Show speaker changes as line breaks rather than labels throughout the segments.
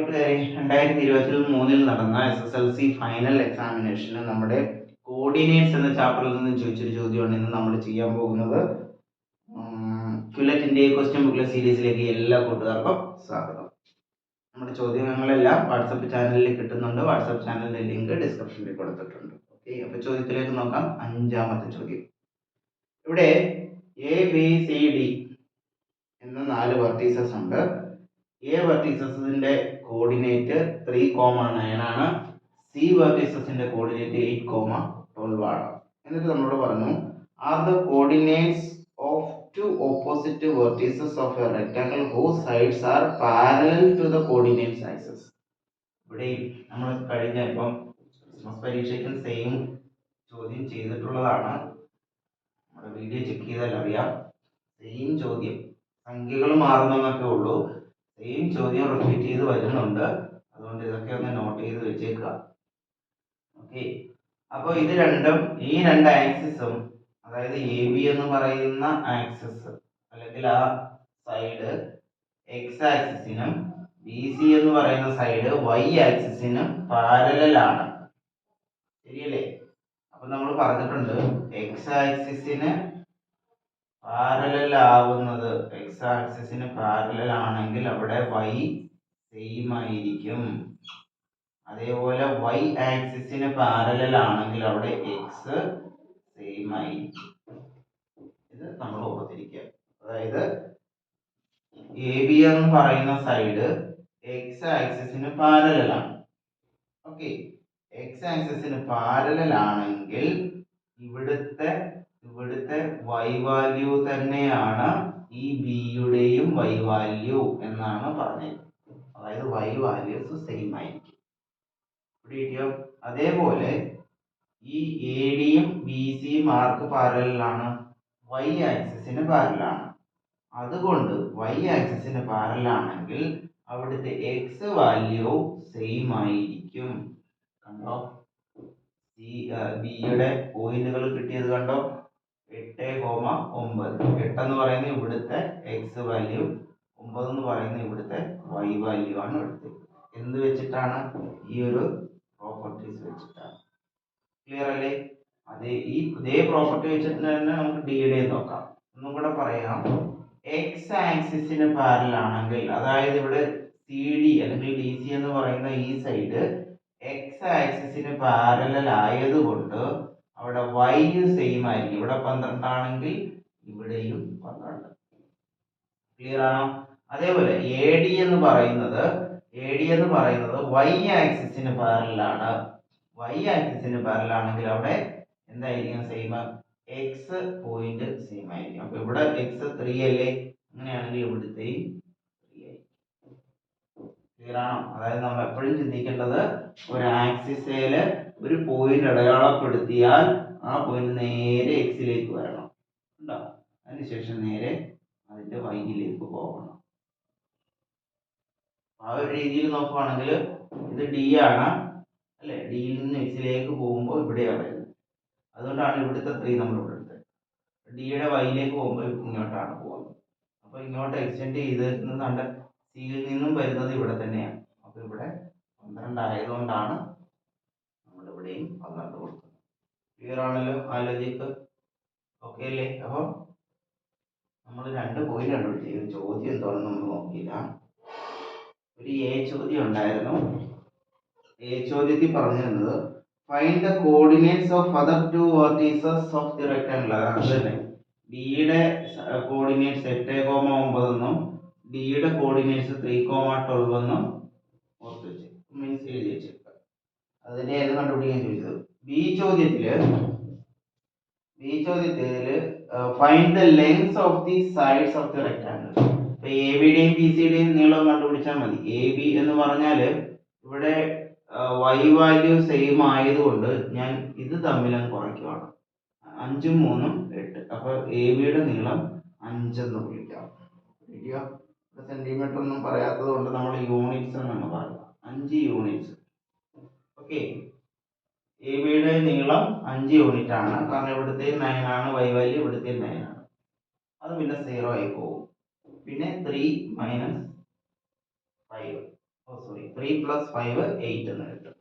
കൂട്ടുകാരെ രണ്ടായിരത്തി ഇരുപത്തി മൂന്നിൽ നടന്ന S S L C final എക്സാമിനേഷന് നമ്മുടെ കോർഡിനേറ്റ്സ് എന്ന ചാപ്റ്ററിൽ നിന്ന് ചോദിച്ചൊരു ചോദ്യമാണ് ഇന്ന് നമ്മൾ ചെയ്യാൻ പോകുന്നത്. ക്യുലറ്റിന്റെ ക്വസ്റ്റ്യൻ ബുക്കിലെ സീരീസിലേക്ക് എല്ലാ കൂട്ടുകാർക്കും സ്വാഗതം. നമ്മുടെ ചോദ്യങ്ങളെല്ലാം വാട്സപ്പ് ചാനലിൽ കിട്ടുന്നുണ്ട്. വാട്സപ്പ് ചാനലിന്റെ ലിങ്ക് ഡിസ്ക്രിപ്ഷനിൽ കൊടുത്തിട്ടുണ്ട്. ഓക്കെ അപ്പൊ ചോദ്യത്തിലേക്ക് നോക്കാം. അഞ്ചാമത്തെ ചോദ്യം. ഇവിടെ എ ബി സി ഡി എന്ന നാല് വർട്ടീസസ് ഉണ്ട്. എ വെർട്ടീസസിന്റെ കോർഡിനേറ്റ് ത്രീ കോമ നയൻ ആണ്. സി വെർട്ടീസസിന്റെ കോർഡിനേറ്റ് എയ്റ്റ് കോമ ട്വൽവ് ആണ്. എന്നിട്ട് നമ്മളോട് പറഞ്ഞു are the coordinates of two opposite vertices of a rectangle whose sides are parallel to the coordinates axes ഇവിടെ നമ്മൾ കഴിഞ്ഞ ഇപ്പം ക്രിസ്മസ് പരീക്ഷയ്ക്കും സെയിം ചോദ്യം ചെയ്തിട്ടുള്ളതാണ്. നമ്മുടെ വീഡിയോ ചെക്ക് ചെയ്താൽ അറിയാം. സെയിം ചോദ്യം. സംഖ്യകൾ മാറുന്നൊക്കെ ഉള്ളൂ. സെയിം ചോദ്യം റിപ്പീറ്റ് ചെയ്ത് വരുന്നുണ്ട്. അതുകൊണ്ട് ഇതൊക്കെ ഒന്ന് നോട്ട് ചെയ്ത് വെച്ചേക്കുക. ഓക്കെ അപ്പോൾ ഇത് രണ്ടും ഈ രണ്ട് ആക്സിസും അതായത് എ ബി എന്ന് പറയുന്ന ആക്സിസ് അല്ലെങ്കിൽ ആ സൈഡ് എക്സ് ആക്സിസിനും ബി സി എന്ന് പറയുന്ന സൈഡ് വൈ ആക്സിസിനും പാരലാണ് ശരിയല്ലേ? അപ്പൊ നമ്മൾ പറഞ്ഞിട്ടുണ്ട് എക്സ് ആക്സിസിന് പാരലൽ ആവുന്നത് എക്സ് ആക്സിസിന് പാരലൽ ആണെങ്കിൽ അവിടെ വൈ സെയിം ആയിരിക്കും. അതേപോലെ വൈ ആക്സിസിന് പാരലൽ ആണെങ്കിൽ അവിടെ എക്സ് സെയിം ആയിരിക്കും. ഇത് നമ്മൾ ഓർത്തിരിക്കുക. അതായത് എ ബി എന്ന് പറയുന്ന സൈഡ് എക്സ് ആക്സിസിന് പാരലലാണ് ഓക്കെ എക്സ് ആക്സിസിന് പാരലൽ ആണെങ്കിൽ ഇവിടുത്തെ ഇവിടുത്തെ വൈ വാല്യൂ തന്നെയാണ് ഈ ബിയുടെയും വൈ വാല്യൂ എന്നാണ് പറഞ്ഞത്. അതായത് വൈ വാല്യൂസ് സെയിം ആയിരിക്കും. അതേപോലെ ഈ എ ഡിയും ബി സിയും ആർക്ക് പാരലാണ് വൈ ആക്സിസിന് പാരലാണ്. അതുകൊണ്ട് വൈ ആക്സിസിന് പാരലാണെങ്കിൽ അവിടുത്തെ എക്സ് വാല്യൂ സെയിം ആയിരിക്കും. കണ്ടോ? ബിയുടെ പോയിന്റുകൾ കിട്ടിയത് കണ്ടോ? എട്ട് കോമ ഒമ്പത്. എട്ടെന്ന് പറയുന്നത് ഇവിടുത്തെ എക്സ് വാല്യൂ ഒമ്പത് എന്ന് പറയുന്നത് ഇവിടുത്തെ വൈ വാല്യൂ ആണ് എടുത്തത്. എന്ത് വെച്ചിട്ടാണ്? ഈ ഒരു പ്രോപ്പർട്ടീസ് വെച്ചിട്ടാണ്. ക്ലിയർ അല്ലേ? അതേ ഈ ഇതേ പ്രോപ്പർട്ടി വെച്ചിട്ട് തന്നെ നമുക്ക് ഡിയുടെ നോക്കാം. ഒന്നും കൂടെ പറയാം. എക്സ് ആക്സിസിന് പാരലാണെങ്കിൽ അതായത് ഇവിടെ സി ഡി അല്ലെങ്കിൽ ഡി സി എന്ന് പറയുന്ന ഈ സൈഡ് എക്സ് ആക്സിസിന് പാരലൽ ആയതുകൊണ്ട് അവിടെ വൈ സെയിം ആയിരിക്കും. ഇവിടെ പന്ത്രണ്ടാണെങ്കിൽ ഇവിടെയും പന്ത്രണ്ട്. ക്ലിയർ ആണോ? അതേപോലെ എ ഡി എന്ന് പറയുന്നത് എ ഡി എന്ന് പറയുന്നത് വൈ ആക്സിസിന് പാരലാണ് വൈ ആക്സിസിന് പാരലാണെങ്കിൽ അവിടെ എന്തായിരിക്കും സെയിം എക്സ് പോയിന്റ് സെയിം ആയിരിക്കും. അപ്പൊ ഇവിടെ എക്സ് ത്രീ അല്ലേ? അങ്ങനെയാണെങ്കിൽ ഇവിടുത്തെയും ക്ലിയർ ആണോ? അതായത് നമ്മൾ എപ്പോഴും ചിന്തിക്കേണ്ടത് ഒരു ആക്സിസയിൽ ഒരു പോയിന്റ് അടയാളപ്പെടുത്തിയാൽ ആ പോയിന്റ് നേരെ എക്സിലേക്ക് വരണം ഉണ്ടോ അതിനുശേഷം നേരെ അതിന്റെ വൈയിലേക്ക് പോകണം. ആ ഒരു രീതിയിൽ നോക്കുവാണെങ്കിൽ ഇത് ഡി ആണ് അല്ലെ? ഡിയിൽ നിന്ന് എക്സിലേക്ക് പോകുമ്പോൾ ഇവിടെയാണ് വരുന്നത്. അതുകൊണ്ടാണ് ഇവിടുത്തെ ത്രീ നമ്മൾ ഇവിടെ എടുത്തത് ഡിയുടെ വൈയിലേക്ക് പോകുമ്പോൾ ഇങ്ങോട്ടാണ് പോകുന്നത്. അപ്പൊ ഇങ്ങോട്ട് എക്സ്റ്റെൻഡ് ചെയ്തിരുന്നത് സിയിൽ നിന്നും വരുന്നത് ഇവിടെ തന്നെയാണ്. അപ്പൊ ഇവിടെ പന്ത്രണ്ട് ആയതുകൊണ്ടാണ് നമ്മൾ ഇവിടെയും പന്ത്രണ്ട് ക്ലിയർ ആണല്ലോ ആ ഓക്കെ അല്ലേ? അപ്പോൾ നമ്മൾ രണ്ട് പോയിന്റ് കണ്ടുപിടിച്ചു. ഒരു ചോദ്യം എന്താണെന്ന് നമ്മൾ നോക്കിയില്ല. ഒരു എ ചോദ്യം ഉണ്ടായിരുന്നു. എ ചോദ്യത്തിൽ പറഞ്ഞിരുന്നത് find the coordinates of other two vertices of the rectangle അത് തന്നെ. ബിയുടെ കോർഡിനേറ്റ്സ് എട്ട് കോമ ഒമ്പതെന്നും ഡിയുടെ കോർഡിനേറ്റ്സ് ത്രീ കോമ ട്വൽവ് എന്നും ഓർത്ത് വെച്ച്. മീൻസ് എഴുതി വെച്ചേക്കുക. അതിന്റെ ഏത് കണ്ടുപിടിക്കാൻ ചോദിച്ചത്? ബി ചോദ്യത്തിൽ ബി ചോദ്യത്തിൽ find the lengths of the sides of the rectangle ഇപ്പൊ എ ബിയുടെയും ബി സിയുടെയും നീളം കണ്ടുപിടിച്ചാൽ മതി. എ ബി എന്ന് പറഞ്ഞാൽ ഇവിടെ വൈ വാല്യൂ സെയിം ആയതുകൊണ്ട് ഞാൻ ഇത് തമ്മിലും കുറയ്ക്കുവാണ്. അഞ്ചും മൂന്നും എട്ട്. അപ്പൊ എ ബിയുടെ നീളം അഞ്ചെന്ന് വിളിക്കാം. സെന്റിമീറ്റർ ഒന്നും പറയാത്തത് കൊണ്ട് നമ്മൾ യൂണിറ്റ്സ് എന്നാണ് പറയുക. അഞ്ച് യൂണിറ്റ്സ് ഓക്കെ എ ബിയുടെ നീളം അഞ്ച് യൂണിറ്റ് ആണ്. കാരണം ഇവിടുത്തെ നയൻ ആണ് വൈ വാല്യൂ ഇവിടുത്തെ നയൻ ആണ്. അത് പിന്നെ സീറോ ആയി പോകും. പിന്നെ three minus five oh sorry three plus five eight എന്ന് കിട്ടും.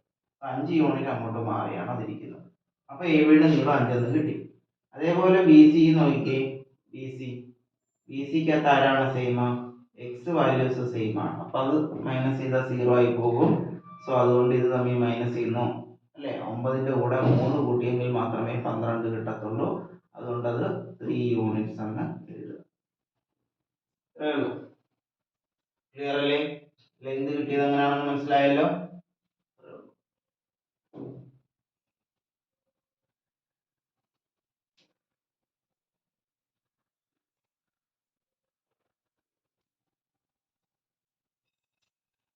അഞ്ച് യൂണിറ്റ് അങ്ങോട്ട് മാറിയാണ് അതിരിക്കുന്നത്. അപ്പോൾ എ ബിയുടെ നീളം അഞ്ചെന്ന് കിട്ടി. അതേപോലെ ബി സി നോക്കിക്കേ. ബി സി ബി സിക്കകത്ത് ആരാണ് സെയിം എക്സ് വാല്യൂസ് സെയിം ആണ്. അപ്പോൾ അത് മൈനസ് ചെയ്താൽ സീറോ ആയി പോകും. സോ അതുകൊണ്ട് ഇത് തമ്മിൽ മൈനസ് ചെയ്യുന്നു. ഒമ്പതിന്റെ കൂടെ മൂന്ന് കൂട്ടിയെങ്കിൽ മാത്രമേ പന്ത്രണ്ട് കിട്ടത്തുള്ളൂ. അതുകൊണ്ട് അത് ത്രീ യൂണിറ്റ്സ് എന്ന് എഴുതുക ക്ലിയർ അല്ലേ? ലെങ്ത് കിട്ടിയത് എങ്ങനെയാണെന്ന് മനസ്സിലായല്ലോ?